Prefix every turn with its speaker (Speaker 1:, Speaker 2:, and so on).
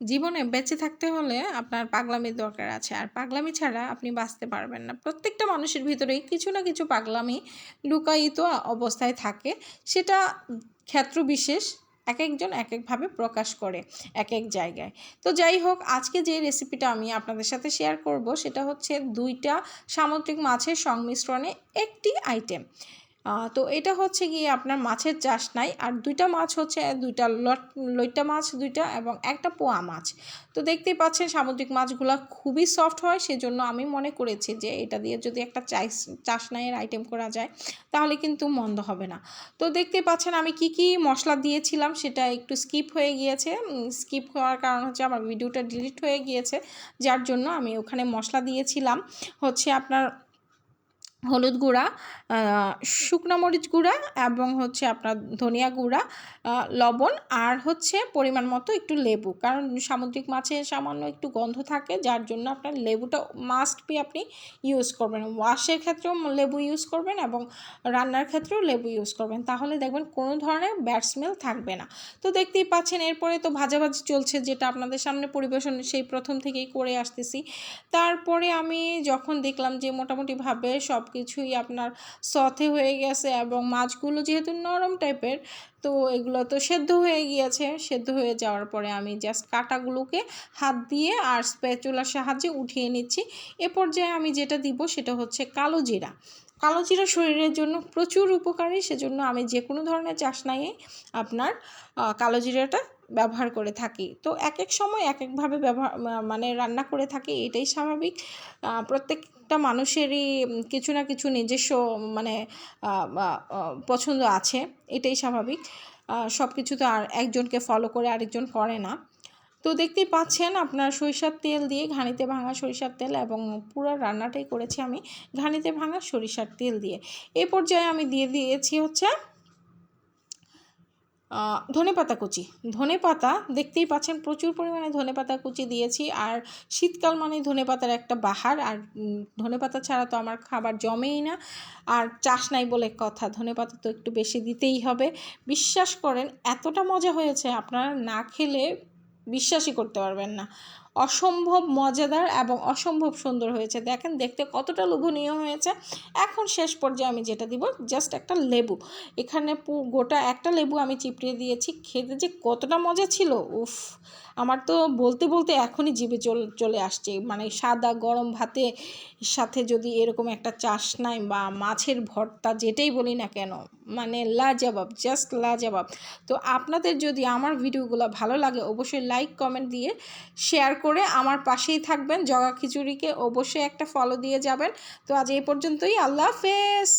Speaker 1: জীবনে বেঁচে থাকতে হলে আপনার পাগলামির দরকার আছে। আর পাগলামি ছাড়া আপনি বাঁচতে পারবেন না। প্রত্যেকটা মানুষের ভিতরেই কিছু না কিছু পাগলামি লুকায়িত অবস্থায় থাকে। সেটা ক্ষেত্র বিশেষ এক একজন এক একভাবে প্রকাশ করে এক এক জায়গায়। তো যাই হোক, আজকে যে রেসিপিটা আমি আপনাদের সাথে শেয়ার করব, সেটা হচ্ছে দুইটা সামুদ্রিক মাছের সংমিশ্রণে একটি আইটেম তো এটা হচ্ছে গিয়ে আপনার মাছের চাষ নাই। আর দুইটা মাছ হচ্ছে, দুইটা লট লইটা মাছ দুইটা এবং একটা পোয়া মাছ। তো দেখতেই পাচ্ছেন সামুদ্রিক মাছগুলো খুবই সফট হয়, সেজন্য আমি মনে করেছি যে এটা দিয়ে যদি একটা চাষ চাষ নাইয়ের আইটেম করা যায়, তাহলে কিন্তু মন্দ হবে না। তো দেখতে পাচ্ছেন আমি কি কি মশলা দিয়েছিলাম, সেটা একটু স্কিপ হয়ে গিয়েছে। স্কিপ হওয়ার কারণ হচ্ছে আমার ভিডিওটা ডিলিট হয়ে গিয়েছে, যার জন্য আমি ওখানে মশলা দিয়েছিলাম। হচ্ছে আপনার হলুদ গুঁড়া শুকনো মরিচ গুঁড়া এবং হচ্ছে আপনার ধনিয়া গুঁড়া লবণ আর হচ্ছে পরিমাণ মতো একটু লেবু। কারণ সামুদ্রিক মাছে সামান্য একটু গন্ধ থাকে, যার জন্য আপনার লেবুটা মাস্ট বি আপনি ইউজ করবেন। ওয়াশের ক্ষেত্রেও লেবু ইউজ করবেন এবং রান্নার ক্ষেত্রেও লেবু ইউজ করবেন। তাহলে দেখবেন কোনো ধরনের ব্যাড স্মেল থাকবে না। তো দেখতেই পাচ্ছেন, এরপরে তো ভাজাভাজি চলছে, যেটা আপনাদের সামনে পরিবেশন সেই প্রথম থেকেই করে আসতেছি। তারপরে আমি যখন দেখলাম যে মোটামুটিভাবে সব কিছুই আপনার সথে হয়ে গেছে এবং মাছগুলো যেহেতু নরম টাইপের, তো এগুলো তো সেদ্ধ হয়ে গিয়েছে। সেদ্ধ হয়ে যাওয়ার পরে আমি জাস্ট কাটাগুলোকে হাত দিয়ে আর স্প্যাচুলার সাহায্যে উঠিয়ে নিচ্ছি। এ পর্যায়ে আমি যেটা দিব সেটা হচ্ছে কালো জিরা। কালো জিরা শরীরের জন্য প্রচুর উপকারী, সেজন্য আমি যে কোনো ধরনের চাষ নাই আপনার কালো জিরাটা ব্যবহার করে থাকি। তো এক এক সময় এক একভাবে ব্যবহার মানে রান্না করে থাকি, এটাই স্বাভাবিক। প্রত্যেকটা মানুষেরই কিছু না কিছু নিজস্ব মানে পছন্দ আছে, এটাই স্বাভাবিক। সব কিছু তো আর একজনকে ফলো করে আরেকজন করে না। তো দেখতেই পাচ্ছেন আপনার সরিষার তেল দিয়ে ঘানিতে ভাঙা সরিষার তেল এবং পুরো রান্নাটাই করেছি আমি ঘানিতে ভাঙা সরিষার তেল দিয়ে। এ পর্যায়ে আমি দিয়ে দিয়েছি হচ্ছে ধনে পাতা কুচি। ধনে পাতা দেখতেই পাচ্ছেন প্রচুর পরিমাণে ধনে পাতা কুচি দিয়েছি আর শীতকাল মানে ধনে পাতার একটা বাহার আর ধনে পাতা ছাড়া তো আমার খাবার জমেই না। আর চাষ নাই বলে কথা, ধনে পাতা তো একটু বেশি দিতেই হবে। বিশ্বাস করেন এতটা মজা হয়েছে, আপনারা না খেলে বিশ্বাসই করতে পারবেন না। অসম্ভব মজাদার এবং অসম্ভব সুন্দর হয়েছে। দেখেন, দেখতে কতটা লোভনীয় হয়েছে। এখন শেষ পর্যায়ে আমি যেটা দিব জাস্ট একটা লেবু। এখানে গোটা একটা লেবু আমি চিপড়িয়ে দিয়েছি। খেতে যে কতটা মজা ছিল, উফ! আমার তো বলতে বলতে এখনই জিভে চল, চলে আসছে। মানে সাদা গরম ভাতে সাথে যদি এরকম একটা চাষ নাই বা মাছের ভর্তা যেটাই বলি না কেন মানে লাজবাব জাস্ট লাজবাব। তো আপনাদের যদি আমার ভিডিওগুলো ভালো লাগে, অবশ্যই লাইক কমেন্ট দিয়ে শেয়ার করে আমার পাশেই থাকবেন জগা খিচুড়িকে অবশ্যই একটা ফলো দিয়ে যাবেন। তো আজ এই পর্যন্তই, আল্লাহ হাফেজ।